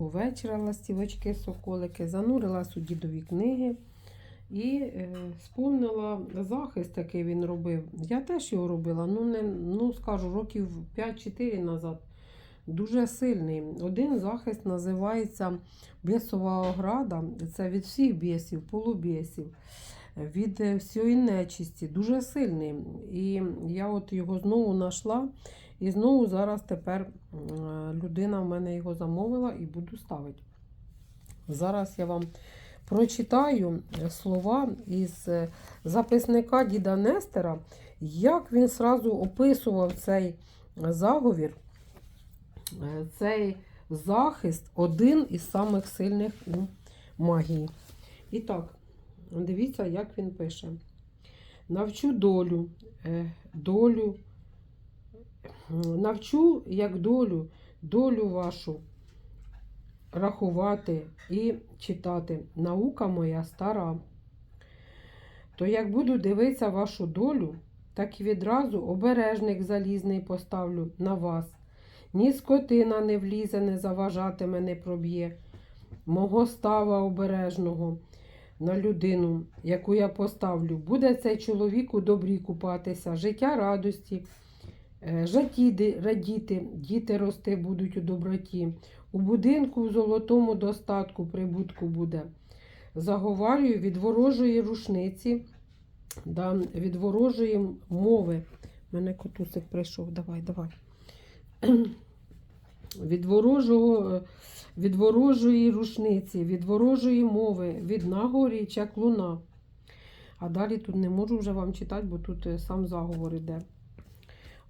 Увечора ластівочки, соколики, занурилась у дідові книги і е, сповнила захист, який він робив. Я теж його робила, ну, не, ну скажу, років 5-4 назад. Дуже сильний. Один захист називається Бісова ограда. Це від всіх бісів, полубісів, від е, всієї нечисті. Дуже сильний. І я от його знову знайшла. І знову зараз тепер е, людина в мене його замовила і буду ставити. Зараз я вам прочитаю слова із е, записника діда Нестера, як він сразу описував цей заговір, е, цей захист один із самих сильних у магії. І так, дивіться, як він пише: навчу долю, е, долю. Навчу, як долю, долю вашу рахувати і читати. Наука моя стара. То як буду дивитися вашу долю, так і відразу обережник залізний поставлю на вас. Ні скотина не влізе, не заважатиме, не проб'є. Мого става обережного на людину, яку я поставлю, буде цей чоловік у добрі купатися, життя радості. Е, Жаті радіти, діти рости будуть у доброті. У будинку в золотому достатку прибутку буде. Заговарюю від ворожої рушниці, да, від ворожої мови. У мене котусик прийшов, давай, давай. Від, ворожого, від ворожої рушниці, від ворожої мови, від нагорі чаклуна. А далі тут не можу вже вам читати, бо тут е, сам заговор іде.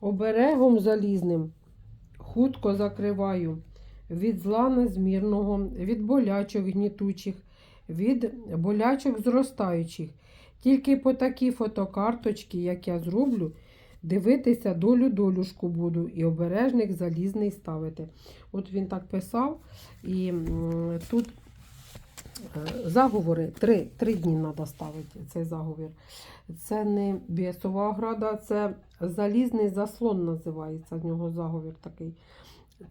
Оберегом залізним хутко закриваю від зла незмірного, від болячок гнітучих, від болячок зростаючих. Тільки по такій фотокарточці, як я зроблю, дивитися долю долюшку буду і обережник залізний ставити. От він так писав, і тут е, заговори три, три дні треба ставити цей заговір. Це не бісова ограда, це залізний заслон називається в нього заговір такий.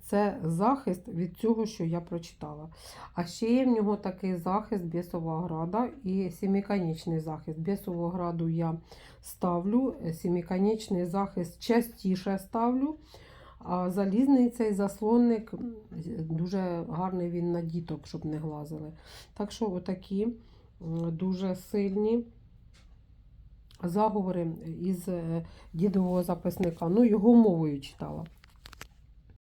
Це захист від цього, що я прочитала. А ще є в нього такий захист бісова ограда і сіміконічний захист. Бісову ограду я ставлю, сіміконічний захист частіше ставлю. А залізний цей заслонник дуже гарний він на діток, щоб не глазили. Так що отакі дуже сильні заговори із е, дідового записника. Ну, його мовою читала.